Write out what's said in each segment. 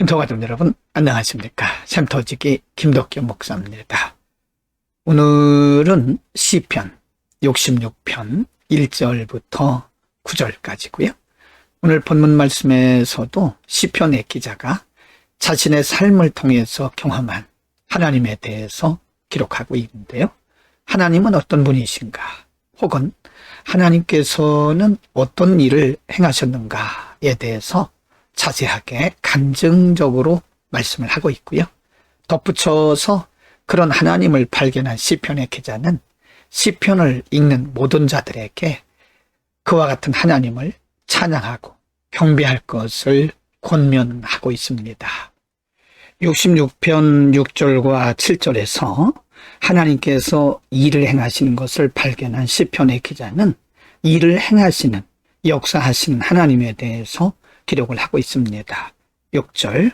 햄터가족 여러분 안녕하십니까 샘터지기 김덕규 목사입니다. 오늘은 시편 66편 1절부터 9절까지고요. 오늘 본문 말씀에서도 시편의 기자가 자신의 삶을 통해서 경험한 하나님에 대해서 기록하고 있는데요. 하나님은 어떤 분이신가? 혹은 하나님께서는 어떤 일을 행하셨는가에 대해서 자세하게 간증적으로 말씀을 하고 있고요. 덧붙여서 그런 하나님을 발견한 시편의 기자는 시편을 읽는 모든 자들에게 그와 같은 하나님을 찬양하고 경배할 것을 권면하고 있습니다. 66편 6절과 7절에서 하나님께서 일을 행하시는 것을 발견한 시편의 기자는 일을 행하시는 역사하시는 하나님에 대해서 기록을 하고 있습니다. 6절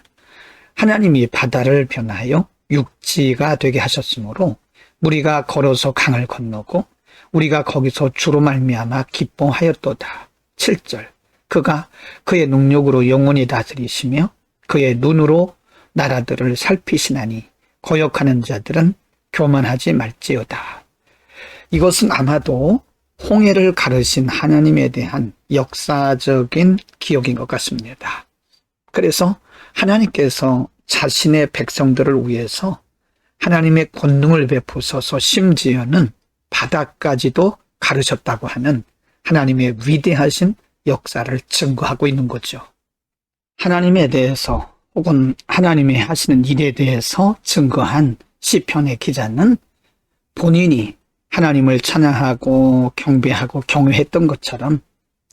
하나님이 바다를 변하여 육지가 되게 하셨으므로 우리가 걸어서 강을 건너고 우리가 거기서 주로 말미암아 기뻐하였도다. 7절 그가 그의 능력으로 영원히 다스리시며 그의 눈으로 나라들을 살피시나니 거역하는 자들은 교만하지 말지어다. 이것은 아마도 홍해를 가르신 하나님에 대한 역사적인 기억인 것 같습니다. 그래서 하나님께서 자신의 백성들을 위해서 하나님의 권능을 베푸소서 심지어는 바다까지도 가르셨다고 하는 하나님의 위대하신 역사를 증거하고 있는 거죠. 하나님에 대해서 혹은 하나님의 하시는 일에 대해서 증거한 시편의 기자는 본인이 하나님을 찬양하고 경배하고 경외했던 것처럼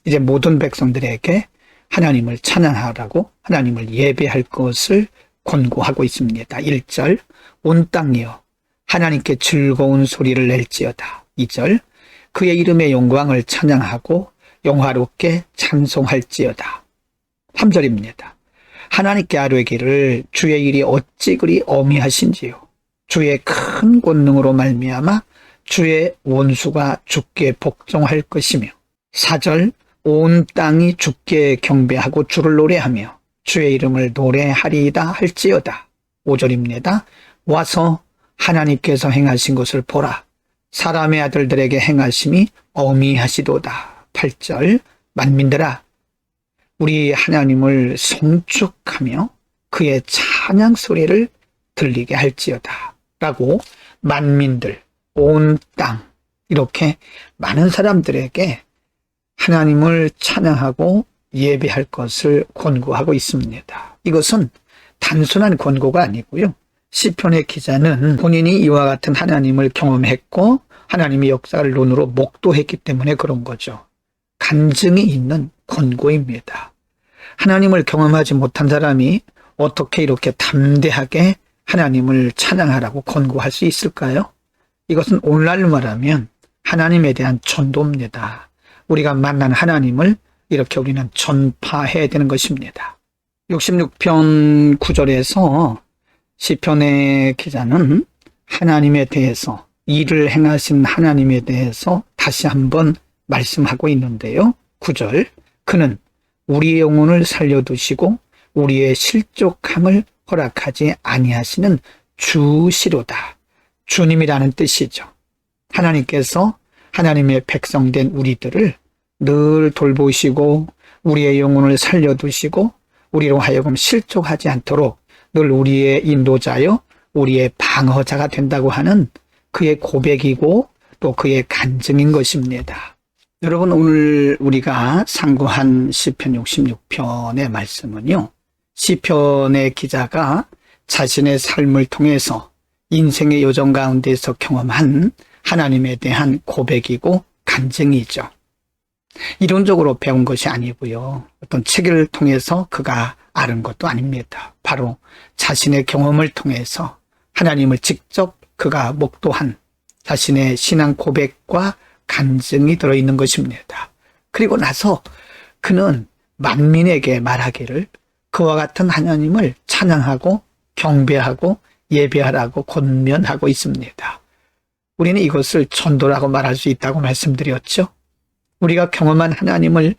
이제 모든 백성들에게 하나님을 찬양하라고 하나님을 예배할 것을 권고하고 있습니다. 1절 온 땅이여 하나님께 즐거운 소리를 낼지어다. 2절 그의 이름의 영광을 찬양하고 영화롭게 찬송할지어다. 3절입니다. 하나님께 아뢰기를 주의 일이 어찌 그리 어미하신지요. 주의 큰 권능으로 말미암아 주의 원수가 죽게 복종할 것이며 4절 온 땅이 주께 경배하고 주를 노래하며 주의 이름을 노래하리이다 할지어다. 5절입니다. 와서 하나님께서 행하신 것을 보라. 사람의 아들들에게 행하심이 어미하시도다. 8절 만민들아 우리 하나님을 송축하며 그의 찬양 소리를 들리게 할지어다. 라고 만민들 온 땅, 이렇게 많은 사람들에게 하나님을 찬양하고 예배할 것을 권고하고 있습니다. 이것은 단순한 권고가 아니고요. 시편의 기자는 본인이 이와 같은 하나님을 경험했고 하나님의 역사를 눈으로 목도했기 때문에 그런 거죠. 간증이 있는 권고입니다. 하나님을 경험하지 못한 사람이 어떻게 이렇게 담대하게 하나님을 찬양하라고 권고할 수 있을까요? 이것은 오늘날로 말하면 하나님에 대한 전도입니다. 우리가 만난 하나님을 이렇게 우리는 전파해야 되는 것입니다. 66편 9절에서 시편의 기자는 하나님에 대해서 일을 행하신 하나님에 대해서 다시 한번 말씀하고 있는데요. 9절 그는 우리의 영혼을 살려두시고 우리의 실족함을 허락하지 아니하시는 주시로다. 주님이라는 뜻이죠. 하나님께서 하나님의 백성된 우리들을 늘 돌보시고 우리의 영혼을 살려두시고 우리로 하여금 실족하지 않도록 늘 우리의 인도자여 우리의 방어자가 된다고 하는 그의 고백이고 또 그의 간증인 것입니다. 여러분 오늘 우리가 상고한 시편 66편의 말씀은요. 시편의 기자가 자신의 삶을 통해서 인생의 요정 가운데서 경험한 하나님에 대한 고백이고 간증이죠. 이론적으로 배운 것이 아니고요. 어떤 책을 통해서 그가 아는 것도 아닙니다. 바로 자신의 경험을 통해서 하나님을 직접 그가 목도한 자신의 신앙 고백과 간증이 들어있는 것입니다. 그리고 나서 그는 만민에게 말하기를 그와 같은 하나님을 찬양하고 경배하고 예배하라고 권면하고 있습니다. 우리는 이것을 전도라고 말할 수 있다고 말씀드렸죠. 우리가 경험한 하나님을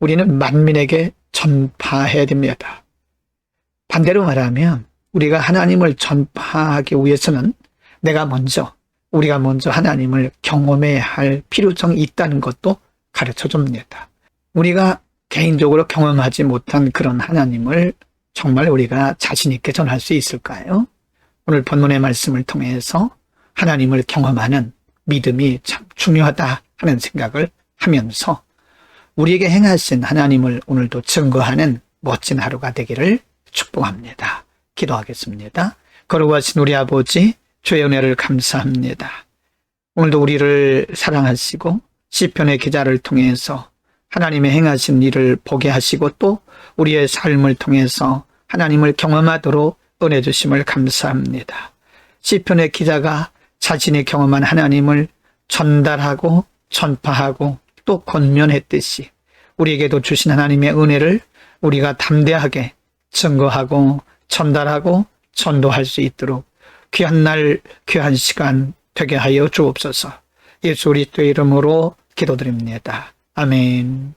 우리는 만민에게 전파해야 됩니다. 반대로 말하면 우리가 하나님을 전파하기 위해서는 내가 먼저 우리가 먼저 하나님을 경험해야 할 필요성이 있다는 것도 가르쳐 줍니다. 우리가 개인적으로 경험하지 못한 그런 하나님을 정말 우리가 자신 있게 전할 수 있을까요? 오늘 본문의 말씀을 통해서 하나님을 경험하는 믿음이 참 중요하다 하는 생각을 하면서 우리에게 행하신 하나님을 오늘도 증거하는 멋진 하루가 되기를 축복합니다. 기도하겠습니다. 거룩하신 우리 아버지 주의 은혜를 감사합니다. 오늘도 우리를 사랑하시고 시편의 기자를 통해서 하나님의 행하신 일을 보게 하시고 또 우리의 삶을 통해서 하나님을 경험하도록 은혜 주심을 감사합니다. 시편의 기자가 자신이 경험한 하나님을 전달하고 전파하고 또 권면했듯이 우리에게도 주신 하나님의 은혜를 우리가 담대하게 증거하고 전달하고 전도할 수 있도록 귀한 날 귀한 시간 되게 하여 주옵소서. 예수 그리스도의 이름으로 기도드립니다. 아멘.